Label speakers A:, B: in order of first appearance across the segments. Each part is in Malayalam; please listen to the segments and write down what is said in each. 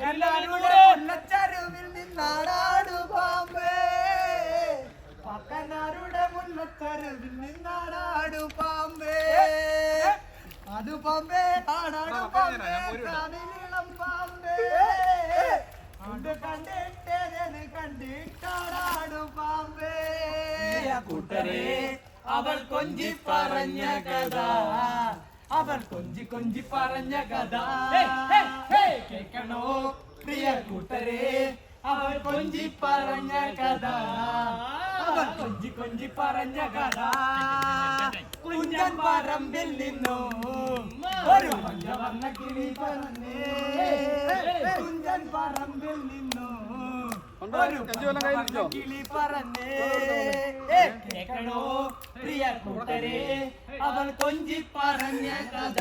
A: പക്കനാരുടെ മുല്ലച്ചരുവിൽ നിന്നാടാടു പാമ്പേ. പക്കനാരുടെ മുല്ലച്ചരുവിൽ നിന്നാടാടു പാമ്പേ. അത് പാമ്പേ ആടാടു പാമ്പേ കാതിലിളം പാമ്പേ. അത് കണ്ടിട്ടേതെന്ന് കണ്ടിട്ടാടാടു പാമ്പേ. കൂട്ടരെ അവൾ കൊഞ്ചി പറഞ്ഞ കഥ. അവൾ കൊഞ്ചി കൊഞ്ചി പറഞ്ഞ കഥ. കേൾക്കണോ? പ്രിയ കൂട്ടരെ അവൻ കൊഞ്ചി പറഞ്ഞ കഥ. അവൻ കൊഞ്ചി കൊഞ്ചി പറഞ്ഞ കഥ. കുഞ്ഞൻ പറമ്പിൽ നിന്നും ഒരു മഞ്ഞ വന്ന കിളി പറഞ്ഞേ കുഞ്ഞൻ പറമ്പിൽ നിന്നും ഒരു കിളി പറഞ്ഞേ കേക്കണോ പ്രിയ കൂട്ടരെ അവൾ കൊഞ്ചി പറഞ്ഞ കഥ.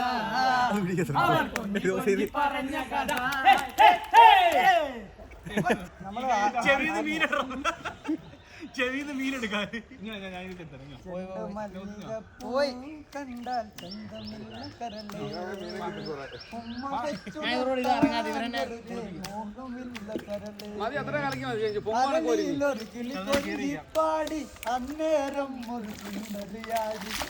B: ചെവിന്ന് മീനെടുക്കാം ചെവിന്ന് മീനെടുക്കാൻ.
A: പോയി കണ്ടാൽ പാടി അന്നേരം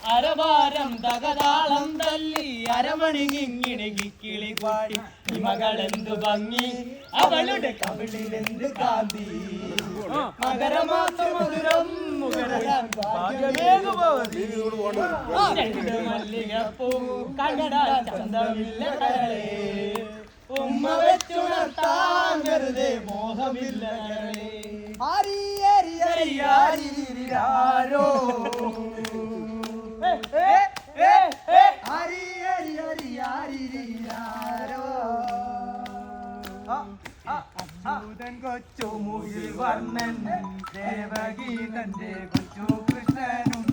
C: അരവാരം തകതാളം തല്ലി അരമണി കിങ്ങിണി കിളി പാടി. ഈ മകളെന്തു ഭംഗി? അവളുടെ
A: കവിളിലെന്ത് കാന്തി?
C: മകരമാസ മധുരം മല്ലികപ്പൂ കണ്ടടാൽ ചന്തമില്ല കരളേ. ഉമ്മ വെച്ചുണർത്താൻ വെറുതെ മോഹമില്ല കരളേ.
A: ആരി ആരി ആരി ആരോ അച്യുതൻ കൊച്ചു മുയിൽ വർണൻ ദേവഗീതന്റെ കൊച്ചു കൃഷ്ണനുണ്ണി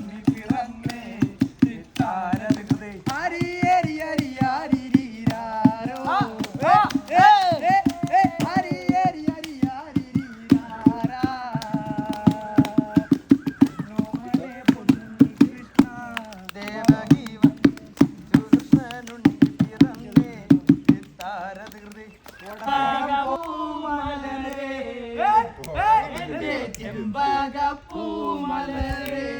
A: mbaga pumalere